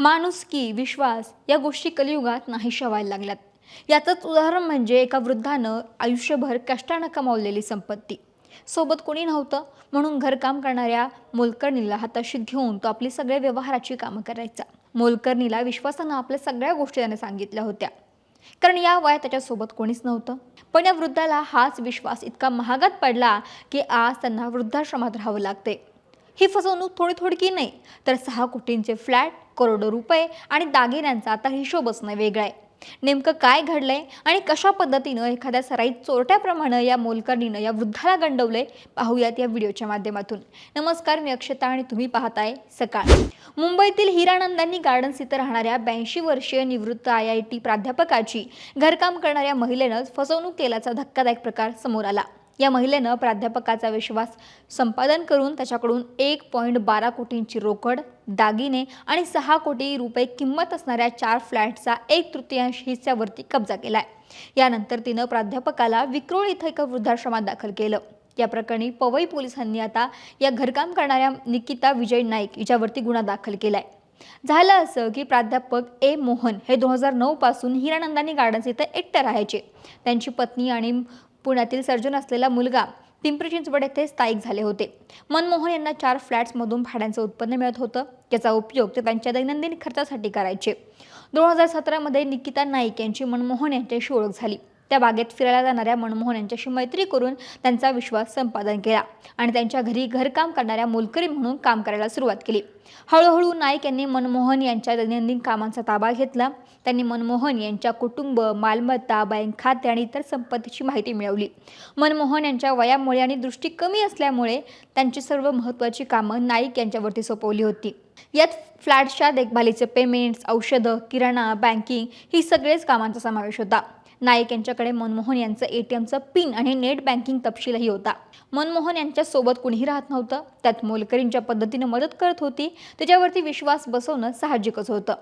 माणुसकी विश्वास या गोष्टी कलियुगात नाहीशा व्हायला लागल्यात. याचंच उदाहरण म्हणजे एका वृद्धानं आयुष्यभर कष्टानं कमावलेली संपत्ती. सोबत कोणी नव्हतं म्हणून घरकाम करणाऱ्या मोलकर्णीला हाताशी घेऊन तो आपली सगळ्या व्यवहाराची कामं करायचा. मोलकर्णीला विश्वासानं आपल्या सगळ्या गोष्टी त्याने सांगितल्या होत्या. कारण या वयात त्याच्यासोबत कोणीच नव्हतं. पण या वृद्धाला हाच विश्वास इतका महागात पडला की आज त्यांना वृद्धाश्रमात राहावं लागते ही फसवणूक थोडी थोडकी नाही तर सहा कोटींचे फ्लॅट करोडो रुपये आणि दागिन्यांचा आता हिशोब असणं वेगळा आहे. नेमकं काय घडलंय आणि कशा पद्धतीनं एखाद्या सराईत चोरट्याप्रमाणे या मोलकर्णीनं या वृद्धाला गंडवलंय पाहूयात या व्हिडिओच्या माध्यमातून. नमस्कार मी अक्षता आणि तुम्ही पाहताय सकाळ. मुंबईतील हिरानंदांनी गार्डन्स इथं राहणाऱ्या ब्याऐंशी वर्षीय निवृत्त आय आय टी प्राध्यापकाची घरकाम करणाऱ्या महिलेनं फसवणूक केल्याचा धक्कादायक प्रकार समोर आला. या महिलेनं प्राध्यापकाचा विश्वास संपादन करून त्याच्याकडून एक पॉईंट बारा कोटींची रोकड दागिने आणि सहा कोटी रुपये किंमत असणाऱ्या चार फ्लॅटचा एक तृतीयांश हिस्स्यावरती कब्जा केलाय. यानंतर तिनं प्राध्यापकाला विक्रोळ इथं एका वृद्धाश्रमात दाखल केलं. या प्रकरणी पवई पोलिसांनी आता या घरकाम करणाऱ्या निकिता विजय नाईक हिच्यावरती गुन्हा दाखल केलाय. झालं असं की प्राध्यापक ए मोहन हे दोन हजार नऊ पासून हिरानंदानी गार्डन्स इथं एकटे राहायचे. त्यांची पत्नी आणि पुण्यातील सर्जन असलेला मुलगा पिंपरी चिंचवड येथे स्थायिक झाले होते. मनमोहन यांना चार फ्लॅट्समधून भाड्यांचं उत्पन्न मिळत होतं. याचा उपयोग ते त्यांच्या दैनंदिन खर्चासाठी करायचे. दोन हजार सतरामध्ये निकिता नाईक यांची मनमोहन यांच्याशी ओळख झाली. त्या बागेत फिरायला जाणाऱ्या मनमोहन यांच्याशी मैत्री करून त्यांचा विश्वास संपादन केला आणि त्यांच्या घरी घरकाम करणाऱ्या मोलकरी म्हणून काम करायला सुरुवात केली. हळूहळू नाईक यांनी मनमोहन यांच्या दैनंदिन कामांचा ताबा घेतला. त्यांनी मनमोहन यांच्या कुटुंब मालमत्ता बँक खाते आणि इतर संपत्तीची माहिती मिळवली. मनमोहन यांच्या वयामुळे आणि दृष्टी कमी असल्यामुळे त्यांची सर्व महत्त्वाची कामं नाईक यांच्यावरती सोपवली होती. यात फ्लॅटच्या देखभालीचे पेमेंट्स औषधं किराणा बँकिंग ही सगळेच कामांचा समावेश होता. नाईक यांच्याकडे मनमोहन यांचं ए टी एमचं पिन आणि नेट बँकिंग तपशीलही होता. मनमोहन यांच्या सोबत कुणीही राहत नव्हतं. त्यात मोलकरींच्या पद्धतीनं मदत करत होती. त्याच्यावरती विश्वास बसवणं साहजिकच होतं.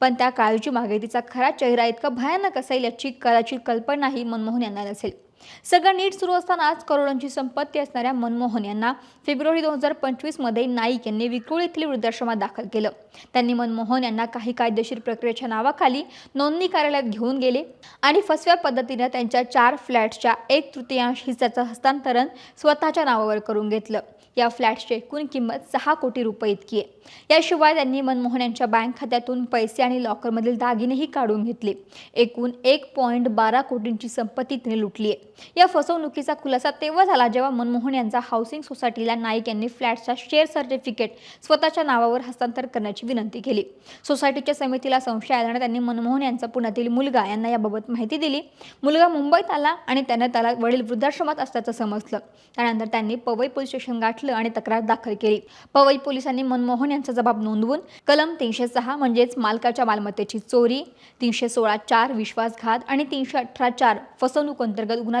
पण त्या काळजी मागे तिचा खरा चेहरा इतका भयानक असेल याची कदाचित कल्पनाही मनमोहन यांना नसेल. सगळं नीट सुरू असतानाच करोडोंची संपत्ती असणाऱ्या मनमोहन यांना फेब्रुवारी दोन हजार पंचवीसमध्ये नाईक यांनी विक्रोळ येथील वृद्धाश्रमात दाखल केलं. त्यांनी मनमोहन यांना काही कायदेशीर प्रक्रियेच्या नावाखाली नोंदणी कार्यालयात घेऊन गेले आणि फसव्या पद्धतीनं त्यांच्या चार फ्लॅट्सच्या एक तृतीयांश हिस्साचं हस्तांतरण स्वतःच्या नावावर करून घेतलं. या फ्लॅट्सची एकूण किंमत सहा कोटी रुपये इतकी आहे. याशिवाय त्यांनी मनमोहन यांच्या बँक खात्यातून पैसे आणि लॉकरमधील दागिनेही काढून घेतले. एकूण एक पॉईंट बारा कोटींची संपत्ती तिने लुटली आहे. या फसवणुकीचा खुलासा तेव्हा झाला जेव्हा मनमोहन यांचा हाऊसिंग सोसायटीला नाईक यांनी फ्लॅटचा शेअर सर्टिफिकेट स्वतःच्या नावावर हस्तांतर करण्याची विनंती केली. सोसायटीच्या समितीला संशय आल्याने त्यांनी मनमोहन यांचा पुण्यातील मुलगा यांना याबाबत माहिती दिली. मुलगा मुंबईत आला आणि त्याने त्याला वडील वृद्धाश्रमात असल्याचं समजलं. त्यानंतर त्यांनी पवई पोलीस स्टेशन गाठलं आणि तक्रार दाखल केली. पवई पोलिसांनी मनमोहन यांचा जबाब नोंदवून कलम तीनशे सहा म्हणजेच मालकाच्या मालमत्तेची चोरी तीनशे सोळा चार विश्वासघात आणि तीनशे अठरा चार फसवणूक अंतर्गत गुन्हा